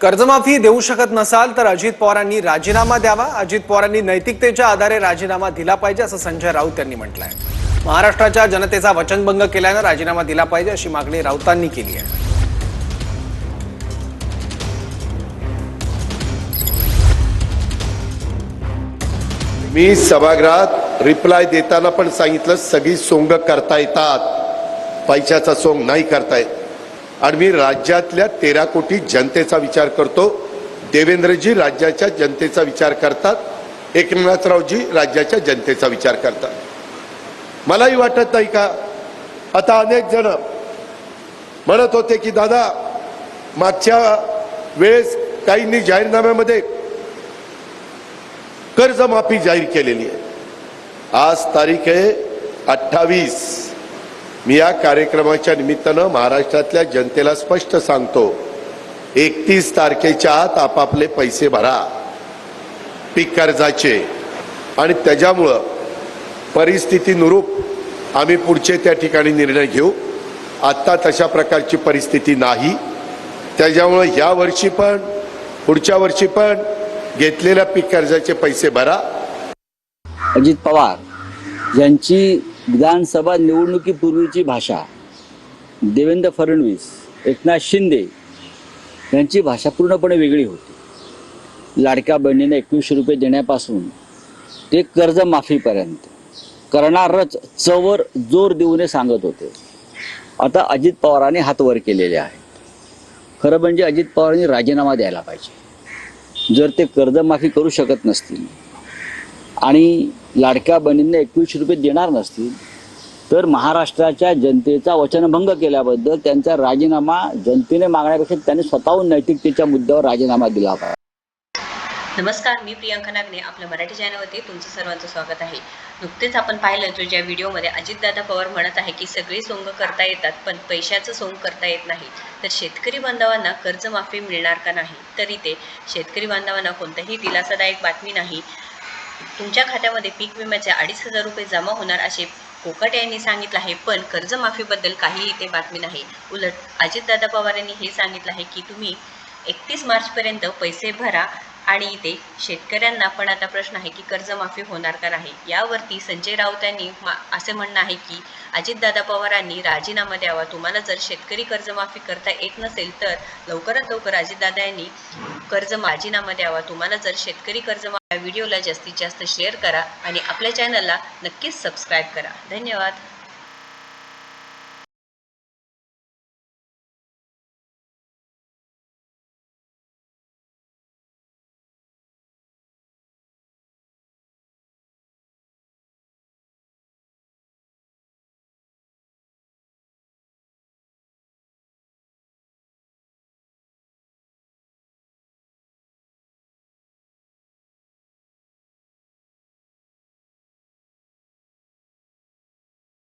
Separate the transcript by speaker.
Speaker 1: कर्जमाफी देऊ शकत नसाल तर अजित पवारांनी राजीनामा द्यावा. अजित पवारांनी नैतिकतेच्या आधारे राजीनामा दिला पाहिजे असं संजय राऊत यांनी म्हटलंय. महाराष्ट्राच्या जनतेचा वचनभंग केल्यानं राजीनामा दिला पाहिजे अशी मागणी राऊतांनी केली आहे.
Speaker 2: मी सभागृहात रिप्लाय देताना पण सांगितलं सगळी सोंग करता येतात. पैशाचा सोंग नाही करता येत. आणि मी राज्यातल्या तेरा कोटी जनतेचा विचार करतो. देवेंद्रजी राज्याच्या जनतेचा विचार करतात. एकनाथरावजी राज्याच्या जनतेचा विचार करतात. मलाही वाटत नाही का? आता अनेक जण म्हणत होते की दादा मागच्या वेळेस काहींनी जाहीरनाम्यामध्ये कर्जमाफी जाहीर केलेली आहे. आज तारीख आहे अठ्ठावीस. मी या कार्यक्रमाच्या निमित्तानं महाराष्ट्रातल्या जनतेला स्पष्ट सांगतो एकतीस तारखेच्या आत आपापले पैसे भरा पीक कर्जाचे. आणि त्याच्यामुळं परिस्थितीनुरूप आम्ही पुढचे त्या ठिकाणी निर्णय घेऊ. आत्ता तशा प्रकारची परिस्थिती नाही. त्याच्यामुळं या वर्षी पण पुढच्या वर्षी पण घेतलेल्या पीक कर्जाचे पैसे भरा.
Speaker 3: अजित पवार यांची विधानसभा निवडणुकीपूर्वीची भाषा देवेंद्र फडणवीस एकनाथ शिंदे यांची भाषा पूर्णपणे वेगळी होती. लाडक्या बहिणीने एकवीसशे रुपये देण्यापासून ते कर्जमाफीपर्यंत करणारच चवर जोर देऊन सांगत होते. आता अजित पवारांनी हातवर केलेले आहेत. खरं म्हणजे अजित पवारांनी राजीनामा द्यायला पाहिजे. जर ते कर्जमाफी करू शकत नसतील आणि लाडक्या बहिणींना एकवीसशे रुपये देणार नसतील तर महाराष्ट्राच्या जनतेचा वचनभंग केल्याबद्दल त्यांचा राजीनामा जनतेने मागण्यापेक्षा त्यांनी स्वतःहून नैतिकतेच्या मुद्द्यावर राजीनामा दिला होता
Speaker 4: नमस्कार मी प्रियांका नागने आपल्या मराठी चॅनलवरती तुमचं सर्वांचं स्वागत आहे. नुकतेच आपण पाहिलं जो ज्या व्हिडिओमध्ये अजितदादा पवार म्हणत आहे की सगळी सोंग करता येतात पण पैशाचं सोंग करता येत नाही. तर शेतकरी बांधवांना कर्जमाफी मिळणार का नाही? तरी ते शेतकरी बांधवांना कोणताही दिलासादायक बातमी नाही. तुमच्या खात्यामध्ये पीक विम्याचे अडीच हजार रुपये जमा होणार असे कोकट यांनी सांगितलं आहे पण कर्जमाफीबद्दल काही इथे बातमी नाही. उलट अजितदादा पवार यांनी हे सांगितलं आहे की तुम्ही एकतीस मार्चपर्यंत पैसे भरा आणि इथे शेतकऱ्यांना पण आता प्रश्न आहे की कर्जमाफी होणार का नाही. यावरती संजय राऊत यांनी मा असे म्हणणं आहे की अजितदादा पवारांनी राजीनामा द्यावा. तुम्हाला जर शेतकरी कर्जमाफी करता येत नसेल तर लवकरात लवकर अजितदादा यांनी कर्ज राजीनामा द्यावा तुम्हाला जर शेतकरी कर्ज या व्हिडिओला जास्तीत जास्त शेअर करा आणि आपल्या चॅनलला नक्कीच सबस्क्राईब करा. धन्यवाद.